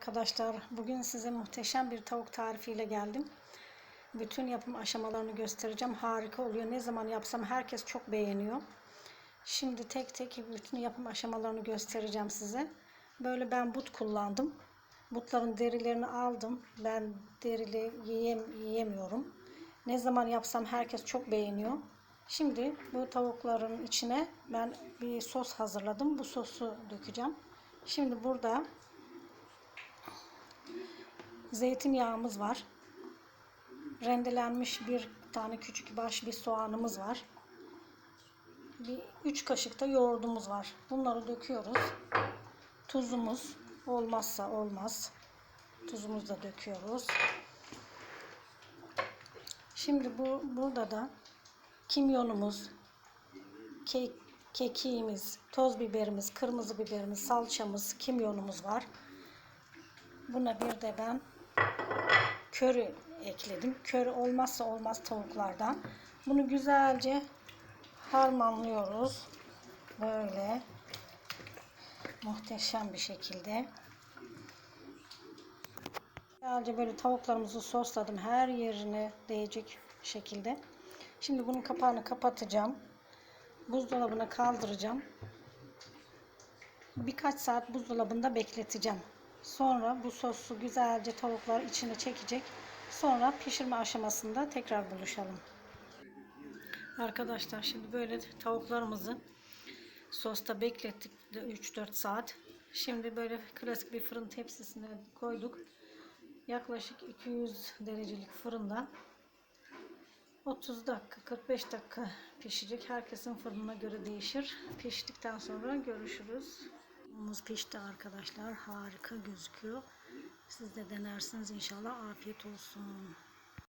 arkadaşlar. Bugün size muhteşem bir tavuk tarifiyle geldim. Bütün yapım aşamalarını göstereceğim. Harika oluyor. Ne zaman yapsam herkes çok beğeniyor. Şimdi tek tek bütün yapım aşamalarını göstereceğim size. Böyle ben but kullandım. Butların derilerini aldım. Ben derili yiyem, yiyemiyorum. Ne zaman yapsam herkes çok beğeniyor. Şimdi bu tavukların içine ben bir sos hazırladım. Bu sosu dökeceğim. Şimdi burada zeytinyağımız var. Rendelenmiş bir tane küçük baş bir soğanımız var. Bir 3 kaşık da yoğurdumuz var. Bunları döküyoruz. Tuzumuz olmazsa olmaz. Tuzumuzu da döküyoruz. Şimdi bu burada da kimyonumuz, ke kekiğimiz, toz biberimiz, kırmızı biberimiz, salçamız, kimyonumuz var. Buna bir de ben köri ekledim. Köri olmazsa olmaz tavuklardan. Bunu güzelce harmanlıyoruz. Böyle muhteşem bir şekilde. Güzelce böyle tavuklarımızı sosladım. Her yerine değecek şekilde. Şimdi bunun kapağını kapatacağım. Buzdolabına kaldıracağım. Birkaç saat buzdolabında bekleteceğim. Sonra bu sosu güzelce tavuklar içine çekecek. Sonra pişirme aşamasında tekrar buluşalım. Arkadaşlar şimdi böyle tavuklarımızı sosta beklettik 3-4 saat. Şimdi böyle klasik bir fırın tepsisine koyduk. Yaklaşık 200 derecelik fırında 30 dakika 45 dakika pişecek. Herkesin fırınına göre değişir. Piştikten sonra görüşürüz. Muz pişti arkadaşlar. Harika gözüküyor. Siz de denersiniz inşallah. Afiyet olsun.